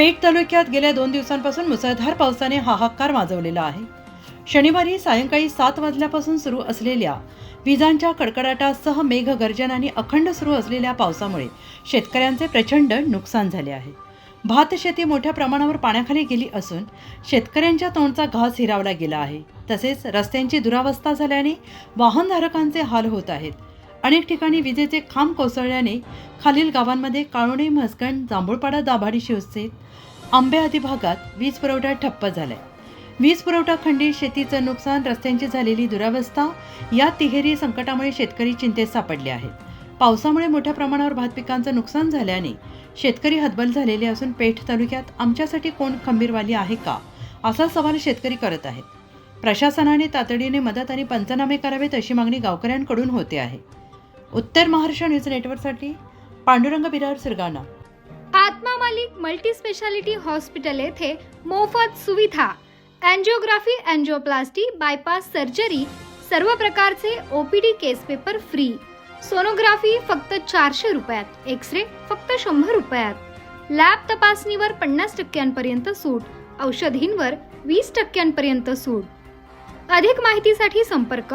पेठ तालुक्यात गेल्या दोन दिवसांपासून मुसळधार पावसाने हाहाकार माजवलेला आहे. शनिवारी सायंकाळी सात वाजल्यापासून सुरू असलेल्या विजांच्या कडकडाटासह मेघगर्जन आणि अखंड सुरू असलेल्या पावसामुळे शेतकऱ्यांचे प्रचंड नुकसान झाले आहे. भातशेती मोठ्या प्रमाणावर पाण्याखाली गेली असून शेतकऱ्यांच्या तोंडचा घास हिरावला गेला आहे. तसेच रस्त्यांची दुरावस्था झाल्याने वाहनधारकांचे हाल होत आहेत. अनेक ठिकाणी विजेचे खांब कोसळल्याने खालील गावांमध्ये काळोणे म्हसगण जांभूळपाडा दाभाडी शिवसेत आंबे आदी भागात वीज पुरवठा ठप्प झालाय. वीज पुरवठा खंडित शेतीचं नुकसान रस्त्यांची झालेली दुरावस्था या तिहेरी संकटामुळे शेतकरी चिंतेत सापडले आहेत. पावसामुळे मोठ्या प्रमाणावर भात पिकांचं नुकसान झाल्याने शेतकरी हतबल झालेले असून पेठ तालुक्यात आमच्यासाठी कोण खंबीरवाली आहे का असा सवाल शेतकरी करत आहेत. प्रशासनाने तातडीने मदत आणि पंचनामे करावेत अशी मागणी गावकऱ्यांकडून होते आहे. उत्तर महाराष्ट्र न्यूज नेटवर्कसाठी पांडुरंग बिरार सुरगाणा. आत्मा मालिक मल्टी स्पेशालिटी हॉस्पिटल येथे मोफत सुविधा. अँजिओग्राफी अँजिओप्लास्टी बायपास सर्जरी सर्व प्रकारचे OPD case paper free. Sonography फक्त चारशे रुपयात एक्सरे फक्त शंभर रुपयात. लॅब तपासणीवर पन्नास टक्क्यांपर्यंत सूट औषधींवर वीस टक्क्यांपर्यंत सूट. अधिक माहितीसाठी संपर्क